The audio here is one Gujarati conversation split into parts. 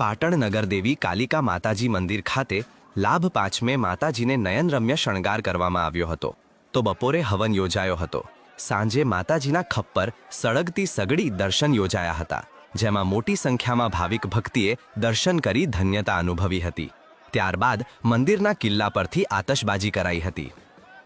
પાટણ નગરદેવી કાલિકા માતાજી મંદિર ખાતે લાભ પાંચમે માતાજીને નયનરમ્ય શણગાર કરવામાં આવ્યો હતો. તો બપોરે હવન યોજાયો હતો. સાંજે માતાજીના ખપ્પર સળગતી સગડી દર્શન યોજાયા હતા, જેમાં મોટી સંખ્યામાં ભાવિક ભક્તિએ દર્શન કરી ધન્યતા અનુભવી હતી. ત્યારબાદ મંદિરના કિલ્લા પરથી આતશબાજી કરાઈ હતી.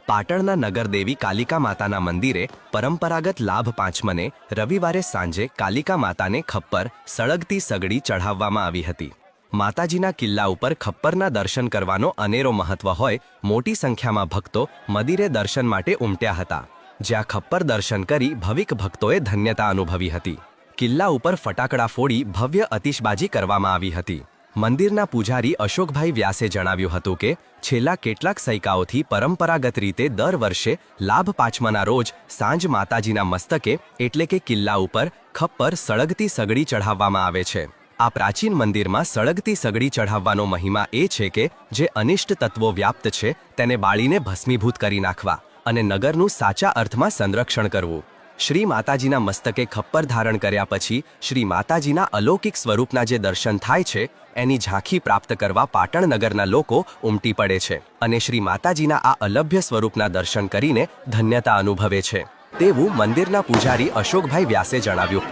પાટણના નગરદેવી કાલિકા માતાના મંદિરે પરંપરાગત લાભ પાંચમને રવિવારે સાંજે કાલિકા માતાને ખપ્પર સળગતી સગડી ચઢાવવામાં આવી હતી. માતાજીના કિલ્લા ઉપર ખપ્પરના દર્શન કરવાનો અનેરો મહત્વ હોય, મોટી સંખ્યામાં ભક્તો મંદિરે દર્શન માટે ઉમટ્યા હતા. જ્યાં ખપ્પર દર્શન કરી ભવિક ભક્તોએ ધન્યતા અનુભવી હતી. કિલ્લા ઉપર ફટાકડા ફોડી ભવ્ય અતિશબાજી કરવામાં આવી હતી. મંદિરના પૂજારી અશોકભાઈ વ્યાસે જણાવ્યું હતું કે, છેલ્લા કેટલાક સૈકાઓથી પરંપરાગત રીતે દર વર્ષે લાભ પાંચમાના રોજ સાંજ માતાજીના મસ્તકે, એટલે કે કિલ્લા ઉપર, ખપ્પર સળગતી સગડી ચઢાવવામાં આવે છે. આ પ્રાચીન મંદિરમાં સળગતી સગડી ચઢાવવાનો મહિમા એ છે કે, જે અનિષ્ટ તત્વો વ્યાપ્ત છે, તેને બાળીને ભસ્મીભૂત કરી નાખવા અને નગરનું સાચા અર્થમાં સંરક્ષણ કરવું. શ્રી માતાજીના મસ્તકે ખપ્પર ધારણ કર્યા પછી શ્રી માતાજીના અલૌકિક સ્વરૂપના જે દર્શન થાય છે, એની ઝાંખી પ્રાપ્ત કરવા પાટણ નગરના લોકો ઉમટી પડે છે અને શ્રી માતાજીના આ અલભ્ય સ્વરૂપના દર્શન કરીને ધન્યતા અનુભવે છે. તેવું મંદિરના પૂજારી અશોકભાઈ વ્યાસે જણાવ્યું.